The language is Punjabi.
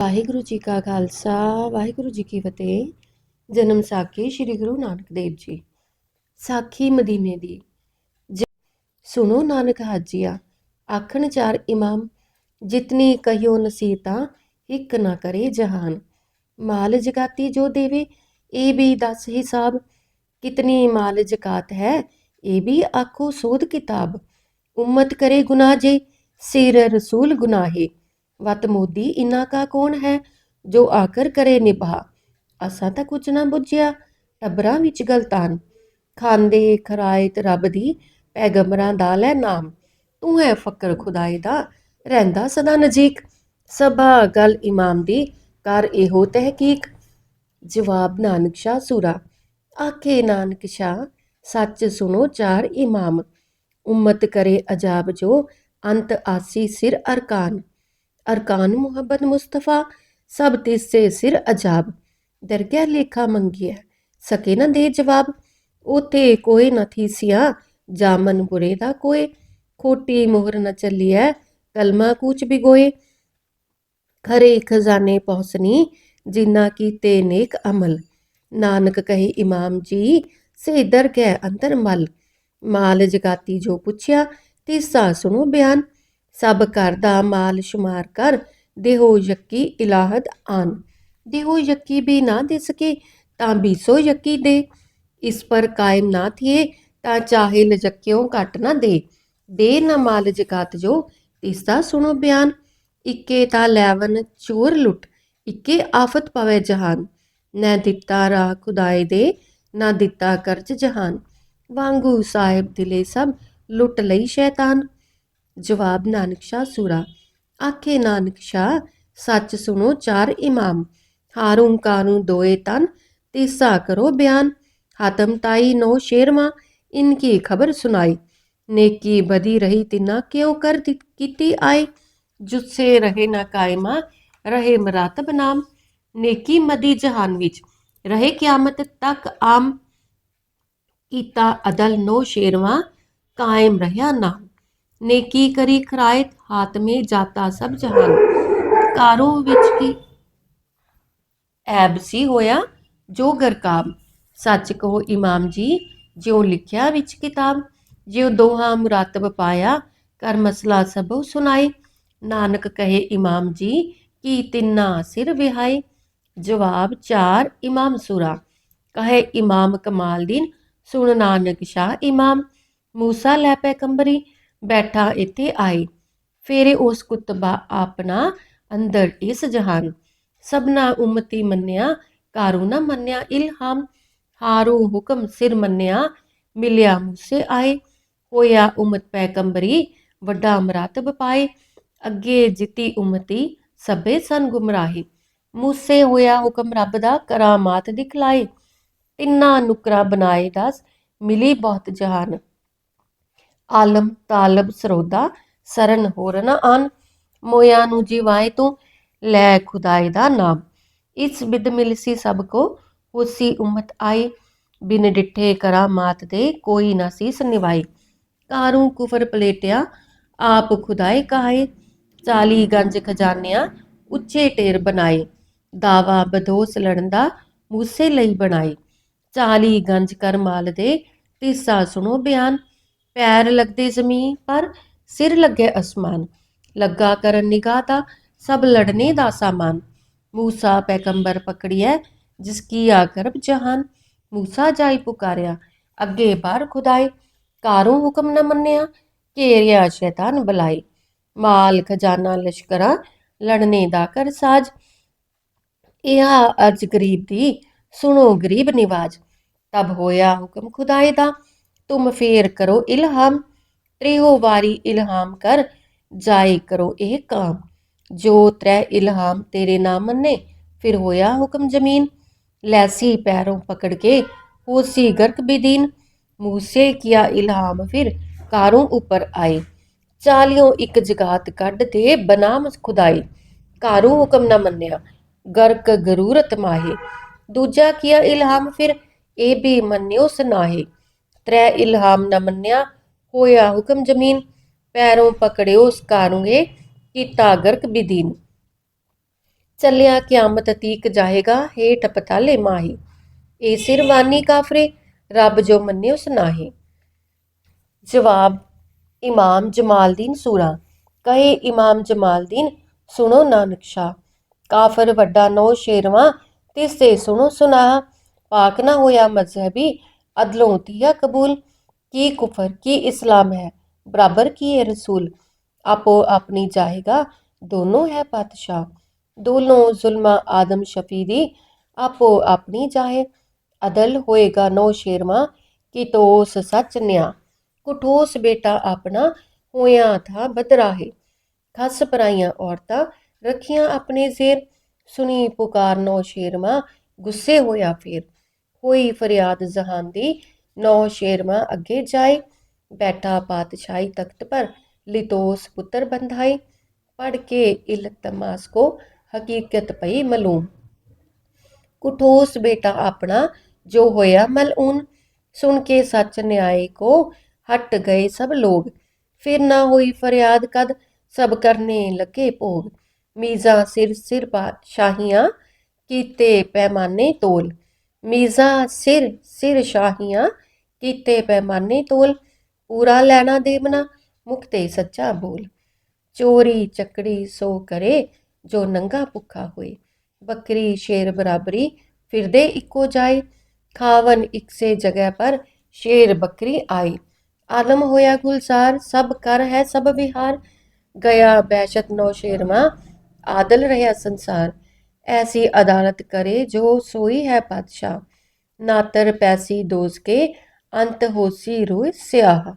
ਵਾਹਿਗੁਰੂ ਜੀ ਕਾ ਖਾਲਸਾ, ਵਾਹਿਗੁਰੂ ਜੀ ਕੀ ਫਤਿਹ। ਜਨਮ ਸਾਖੀ ਸ੍ਰੀ ਗੁਰੂ ਨਾਨਕ ਦੇਵ ਜੀ। ਸਾਖੀ ਮਦੀਨੇ ਦੀ। ਜ- ਸੁਣੋ ਨਾਨਕ ਹਾਜੀਆ, ਆਖਣ ਚਾਰ ਇਮਾਮ, ਜਿਤਨੀ ਕਹਿਓ ਨਸੀਤਾ ਇੱਕ ਨਾ ਕਰੇ ਜਹਾਨ। ਮਾਲ ਜਗਾਤੀ ਜੋ ਦੇਵੇ, ਇਹ ਵੀ ਦੱਸ ਹਿਸਾਬ। ਕਿਤਨੀ ਮਾਲ ਜਕਾਤ ਹੈ, ਇਹ ਵੀ ਆਖੋ ਸੋਧ ਕਿਤਾਬ। ਉਮਤ ਕਰੇ ਗੁਨਾਹ ਜੇ, ਸਿਰ ਰਸੂਲ ਗੁਨਾਹੇ। ਵਤ ਮੋਦੀ, ਇਨਾ ਕਾ ਕੌਣ ਹੈ ਜੋ ਆਕਰ ਕਰੇ ਨਿਭਾ ਅਸਾਂ ਤਾਂ ਕੁਝ ਨਾ ਬੁੱਝਿਆ, ਟਬਰਾਂ ਵਿੱਚ ਗਲਤਾਨ। ਖਾਂਦੇ ਖਰਾਇਤ ਰੱਬ ਦੀ, ਪੈਗੰਬਰਾਂ ਦਾ ਲੈ ਨਾਮ। ਤੂੰ ਹੈ ਫਕਰ ਖੁਦਾਏ ਦਾ, ਰਹਿੰਦਾ ਸਦਾ ਨਜ਼ੀਕ। ਸਭਾ ਗਲ ਇਮਾਮ ਦੀ, ਕਰ ਇਹੋ ਤਹਿਕੀਕ। ਜਵਾਬ ਨਾਨਕ ਸ਼ਾਹ ਸੂਰਾ, ਆਖੇ ਨਾਨਕ ਸ਼ਾਹ, ਸੱਚ ਸੁਣੋ ਚਾਰ ਇਮਾਮ। ਉਮਤ ਕਰੇ ਅਜਾਬ ਜੋ, ਅੰਤ ਆਸੀ ਸਿਰ ਅਰਕਾਨ। ਅਰਕਾਨ ਮੁਹੱਬਤ ਮੁਸਤਫਾ, ਸਭ ਤਿਸੇ ਸਿਰ ਅਜਾਬ। ਦਰਗਾਹ ਲੇਖਾ ਮੰਗਿਆ ਸਕੇ ਨਾ ਦੇ ਜਵਾਬ। ਉਥੇ ਕੋਈ ਨਾ ਥੀਸਿਆ ਜਾਮਨ ਬੁਰੇ ਦਾ ਕੋਈ ਖੋਟੀ ਮੋਹਰ ਨ ਚੱਲੀਐ, ਕਲਮਾ ਕੂਚ ਬਿਗੋਏ। ਖਰੇ ਖਜ਼ਾਨੇ ਪਹੁੰਚਨੀ, ਜਿਨ੍ਹਾਂ ਕੀਤੇ ਨੇਕ ਅਮਲ। ਨਾਨਕ ਕਹੇ ਇਮਾਮ ਜੀ, ਸੇ ਦਰਗਹਿ ਅੰਦਰ ਮਲ। ਮਾਲ ਜਗਾਤੀ ਜੋ ਪੁੱਛਿਆ ਤੇ ਤੀਸਾ ਸੁਣੋ ਬਿਆਨ। ਸਭ ਘਰ ਦਾ ਮਾਲ ਸ਼ੁਮਾਰ ਕਰ ਦੇਹੋ ਯੱਕੀ ਇਲਾਹਦ ਆਨ। ਦੇਹੋ ਯੱਕੀ ਵੀ ਨਾ ਦੇ ਸਕੇ ਤਾਂ ਬੀਸੋ ਯੱਕੀ ਦੇ। ਇਸ ਪਰ ਕਾਇਮ ਨਾ ਥੀਏ ਤਾਂ ਚਾਹੇ ਲਜਕਿਓ ਘਟ ਨਾ ਦੇ। ਦੇ ਨਾ ਮਾਲ ਜਗਾਤ ਜੋ ਤੀਸਾ ਸੁਣੋ ਬਿਆਨ। ਇੱਕੇ ਤਾਂ ਲੈਵਨ ਚੋਰ ਲੁੱਟ, ਇੱਕੇ ਆਫਤ ਪਵੇ ਜਹਾਨ। ਨਾ ਦਿੱਤਾ ਰਾ ਖੁਦਾਏ ਦੇ, ਨਾ ਦਿੱਤਾ ਕਰਜ ਜਹਾਨ। ਵਾਂਗੂ ਸਾਹਿਬ ਦਿਲੇ ਸਭ ਲੁੱਟ ਲਈ ਸ਼ੈਤਾਨ। ਜਵਾਬ, ਨਾਨਕ ਸ਼ਾਹ ਸੂਰਾ। ਆਖੇ, ਨਾਨਕ ਸ਼ਾਹ, ਸੱਚ ਸੁਣੋ ਚਾਰ ਇਮਾਮ। ਹਾਰੂ ਕਾਨੂੰ ਦੋਏ ਤਨ, ਤੀਸਾ ਕਰੋ ਬਿਆਨ। ਹਾਤਮ ਤਾਈ ਨੋ ਸ਼ੇਰਮਾ ਇਨਕੀ ਖਬਰ ਸੁਨਾਈ ਨੇਕੀ ਬਦੀ ਰਹੀ ਤਿਨਾ ਕਿਉ ਕਰ ਕੀਤੀ ਆਏ? ਜੁੱਸੇ ਰਹੇ ਨਾ ਕਾਇਮਾ, ਰਹੇ ਮਰਾਤਬ ਨਾਮ। ਨੇਕੀ ਮਦੀ ਜਹਾਨ ਵਿੱਚ, ਰਹੇ ਕਿਆਮਤ ਤੱਕ ਆਮ। ਕੀਤਾ ਅਦਲ ਨੋ ਸ਼ੇਰਵਾ, ਕਾਇਮ ਰਹਾ ਨਾਮ। ਨੇਕੀ ਕਰੀ? ਖਰਾਇਤ ਹਾਤਮੇ ਜਾਤਾ ਸਭ ਜਹਾਨ। ਕਾਰੋਂ ਵਿੱਚ ਕੀ ਐਬ ਸੀ ਹੋਇਆ? ਜੋ ਗਰਕਾਬ ਸੱਚ ਕਹੋ ਇਮਾਮ ਜੀ, ਜਿਉ ਲਿਖਿਆ ਵਿੱਚ ਕਿਤਾਬ, ਜਿਉ ਦੋਹਾ ਮੁਰਾਤਬ ਪਾਇਆ ਕਰ ਮਸਲਾ ਸਭੋ ਸੁਨਾਏ ਨਾਨਕ ਕਹੇ ਇਮਾਮ ਜੀ, ਕੀ ਤਿੰਨਾ ਸਿਰ ਵਿਹਾਏ? ਜਵਾਬ, ਚਾਰ ਇਮਾਮ ਸੂਰਾ। ਕਹੇ ਇਮਾਮ ਕਮਾਲਦੀਨ ਸੁਣ ਨਾਨਕ ਸ਼ਾਹ ਇਮਾਮ। ਮੂਸਾ ਲੈ ਪੈਗੰਬਰੀ ਬੈਠਾ ਇੱਥੇ ਆਏ ਫੇਰੇ ਉਸ ਕੁਤਬਾ ਆਪਣਾ ਅੰਦਰ ਇਸ ਜਹਾਨ। ਸਭਨਾ ਉਮਤੀ ਮੰਨਿਆ, ਕਾਰੂ ਨਾ ਮੰਨਿਆ ਇਲਹਾਮ। ਹਾਰੂ ਹੁਕਮ ਸਿਰ ਮੰਨਿਆ, ਮਿਲਿਆ ਮੂਸੇ ਆਏ। ਹੋਇਆ ਉਮਤ ਪੈਗੰਬਰੀ, ਵੱਡਾ ਮਰਾਤਬ ਪਾਏ। ਅੱਗੇ ਜਿਤੀ ਉਮਤੀ, ਸਭੇ ਸਨ ਗੁਮਰਾਹੀ। ਮੂਸੇ ਹੋਇਆ ਹੁਕਮ ਰੱਬ ਦਾ, ਕਰਾਮਾਤ ਦਿਖਲਾਏ। ਤਿੰਨਾ ਨੁਕਰਾ ਬਣਾਏ ਦਸ, ਮਿਲੀ ਬਹੁਤ ਜਹਾਨ। ਆਲਮ ਤਾਲਬ ਸਰੋਦਾ ਸਰਨ ਹੋਰ ਨਾ ਆਨ। ਮੋਇਆ ਨੂੰ ਜਿਵਾਏ ਤੂੰ, ਲੈ ਖੁਦਾਏ ਦਾ ਨਾਮ। ਇਸ ਬਿਦ ਮਿਲਸੀ ਸਭ ਕੋ ਹੋਸੀ ਉਮਤ ਆਈ ਬਿਨ ਡਿਠੇ ਕਰਾਮਾਤ ਦੇ, ਕੋਈ ਨਾ ਸੀਸ ਨਿਵਾਈ ਕਾਰੂ ਕੁਫਰ ਪਲੇਟਿਆ, ਆਪ ਖੁਦਾਏ ਕਹਾਏ। ਚਾਲੀ ਗੰਜ ਖਜ਼ਾਨਿਆਂ, ਉੱਚੇ ਢੇਰ ਬਣਾਏ। ਦਾਵਾ ਬਦੋਸ ਲੜਨ ਦਾ, ਮੂਸੇ ਲਈ ਬਣਾਏ। ਚਾਲੀ ਗੰਜ ਕਰ ਮਾਲ ਦੇ, ਤੀਸਾ ਸੁਣੋ ਬਿਆਨ। ਪੈਰ ਲੱਗਦੇ ਜ਼ਮੀਨ ਪਰ ਸਿਰ ਲੱਗੇ ਅਸਮਾਨ। ਲੱਗਾ ਕਰਨ ਨਿਗਾਹ ਦਾ ਸਭ ਲੜਨੇ ਦਾ ਸਾਮਾਨ। ਮੂਸਾ ਪੈਗੰਬਰ ਪਕੜਿਆ ਜਿਸ ਕੀ ਆ ਜਹਾਨ। ਮੂਸਾ ਜਾਈ ਪੁਕਾਰਿਆ, ਅੱਗੇ ਬਾਹਰ ਖੁਦਾਏ ਕਾਰੂ ਹੁਕਮ ਨਾ ਮੰਨਿਆ, ਘੇਰਿਆ ਸ਼ੈਤਾਨ ਬੁਲਾਏ। ਮਾਲ, ਖਜ਼ਾਨਾ, ਲਸ਼ਕਰਾ, ਲੜਨੇ ਦਾ ਕਰ ਸਾਜ। ਇਹ ਅਰਜ ਗਰੀਬ ਦੀ, ਸੁਣੋ ਗਰੀਬ ਨਿਵਾਜ। ਤਬ ਹੋਇਆ ਹੁਕਮ ਖੁਦਾਏ ਦਾ। ਤੁਮ ਫੇਰ ਕਰੋ ਇਲਹਾਮ ਤ੍ਰਿਹੋ ਵਾਰੀ ਇਲਹਾਮ ਕਰ ਜਾਏ ਕਰੋ ਇਹ ਕਾਮ ਜੋ ਤ੍ਰੈ ਇਲਹਾਮ ਤੇਰੇ ਨਾ ਮੰਨੇ ਫਿਰ ਹੋਇਆ ਹੁਕਮ ਜ਼ਮੀਨ ਲੈਸੀ ਪੈਰੋਂ ਪਕੜ ਕੇ ਹੋਸੀ ਗਰਕ ਬਿਦੀਨ ਮੂਸੇ ਕੀਆ ਇਲਹਾਮ ਫਿਰ ਕਾਰੋਂ ਉੱਪਰ ਆਏ ਚਾਲਿਓ ਇੱਕ ਜਗਾਤ ਕੱਢ ਤੇ ਬਨਾਮ ਖੁਦਾਈ ਕਾਰੂ ਹੁਕਮ ਨਾ ਮੰਨਿਆ ਗਰਕ ਗਰੂਰਤ ਮਾਹੇ ਦੂਜਾ ਕੀਆ ਇਲਹਾਮ ਫਿਰ ਇਹ ਵੀ ਮੰਨਿਓ ਸੁਨਾਹੇ ਤ੍ਰੈ ਇਲਹਾਮ ਨਾ ਮੰਨਿਆ ਹੋਇਆ ਹੁਕਮ ਜ਼ਮੀਨ, ਪੈਰੋਂ ਪਕੜਿਓ ਉਸ ਕੀਤਾ ਗਰਕ ਬਿਦੀਨ। ਚੱਲਿਆ ਕਿਆਮਤ ਤੀਕ ਜਾਏਗਾ, ਹੇਠ ਪਤਾਲੇ ਮਾਹੀ। ਏ ਸਿਰਵਾਨੀ ਕਾਫਰੇ, ਰੱਬ ਜੋ ਮੰਨੇ ਉਸ ਨਾਹੀ। ਜਵਾਬ, ਇਮਾਮ ਜਮਾਲਦੀਨ ਸੂਰਾ। ਕਹੇ ਇਮਾਮ ਜਮਾਲਦੀਨ, ਸੁਣੋ ਨਾਨਕ ਸ਼ਾਹ। ਕਾਫਰ ਵੱਡਾ ਨੋ ਸ਼ੇਰਵਾ ਤਿਸ ਤੇ ਸੁਣੋ ਸੁਨਾਹ। ਪਾਕ ਨਾ ਹੋਇਆ ਮਜ਼ਹਬੀ ਅਦਲੋਂ ਤੀਆ ਕਬੂਲ ਕੀ ਕੁਫਰ ਕੀ ਇਸਲਾਮ ਹੈ ਬਰਾਬਰ ਕੀ ਹੈ ਰਸੂਲ ਆਪੋ ਆਪਣੀ ਜਾਏਗਾ ਦੋਨੋਂ ਹੈ ਪਾਤਸ਼ਾਹ ਦੋਨੋਂ ਜ਼ੁਲਮਾ ਆਦਮ ਸ਼ਫੀ ਦੀ ਆਪੋ ਆਪਣੀ ਜਾਏ ਅਦਲ ਹੋਏਗਾ ਨੋ ਸ਼ੇਰਵਾ ਕਿ ਤੋਸ ਸੱਚ ਨਿਆ ਕੁਠੋਸ ਬੇਟਾ ਆਪਣਾ ਹੋਇਆ ਥਾ ਬਦਰਾਹੇ ਖਸ ਪਰਾਈਆਂ ਔਰਤਾਂ ਰੱਖੀਆਂ ਆਪਣੇ ਜ਼ੇਰ ਸੁਣੀ ਪੁਕਾਰ ਨੋ ਸ਼ੇਰਮਾ ਗੁੱਸੇ ਹੋਇਆ ਫੇਰ ਹੋਈ ਫਰਿਆਦ ਜਹਾਨ ਦੀ ਨੌ ਸ਼ੇਰਮਾ ਅੱਗੇ ਜਾਏ। ਬੈਠਾ ਪਾਤਸ਼ਾਹੀ ਤਖਤ ਪਰ ਲਿਤੋਸ ਪੁੱਤਰ ਬੰਧਾਈ ਪੜ ਕੇ ਇਲਤਮਾਸ ਕੋ ਹਕੀਕਤ ਪਈ ਮਲੂਮ। ਕੁਠੋਸ ਬੇਟਾ ਆਪਣਾ ਜੋ ਹੋਇਆ ਮਲਊਨ। ਸੁਣ ਕੇ ਸੱਚ ਨਿਆਏ ਕੋ ਹਟ ਗਏ ਸਭ ਲੋਗ। ਫਿਰ ਨਾ ਹੋਈ ਫਰਿਆਦ ਕਦ, ਸਭ ਕਰਨੇ ਲੱਗੇ ਭੋਗ। ਮੀਜ਼ਾ ਸਿਰ ਸਿਰ ਬਾਦਸ਼ਾਹੀਆਂ ਕੀਤੇ ਪੈਮਾਨੇ ਤੋਲ। ਮੀਜ਼ਾ ਸਿਰ ਸਿਰ ਸ਼ਾਹੀਆਂ, ਕੀਤੇ ਪੈਮਾਨੇ ਤੋਲ, ਪੂਰਾ ਲੈਣਾ ਦੇਵਨਾ ਮੁਕਤੇ ਸੱਚਾ ਬੋਲ। ਚੋਰੀ ਚੱਕੜੀ ਸੋ ਕਰੇ, ਜੋ ਨੰਗਾ ਭੁੱਖਾ ਹੋਏ। ਬੱਕਰੀ ਸ਼ੇਰ ਬਰਾਬਰੀ, ਫਿਰਦੇ ਇੱਕੋ ਜਾਏ। ਖਾਵਨ ਇਕਸੇ ਜਗ੍ਹਾ ਪਰ ਸ਼ੇਰ ਬੱਕਰੀ ਆਈ ਆਲਮ ਹੋਇਆ ਗੁਲਜ਼ਾਰ, ਸਭ ਕਰ ਹੈ ਸਭ ਵਿਹਾਰ। ਗਿਆ ਬੈਸ਼ਤ ਨੋ ਸ਼ੇਰਮਾ ਆਦਲ ਰਹਾ ਸੰਸਾਰ। ਐਸੀ ਅਦਾਲਤ ਕਰੇ, ਜੋ ਸੋਈ ਹੈ ਪਾਤਸ਼ਾਹ ਨਾਤਰ ਪੈਸੀ ਦੋਸ ਕੇ ਅੰਤ ਹੋਸੀ ਰੋਇ ਸਿਆਹ।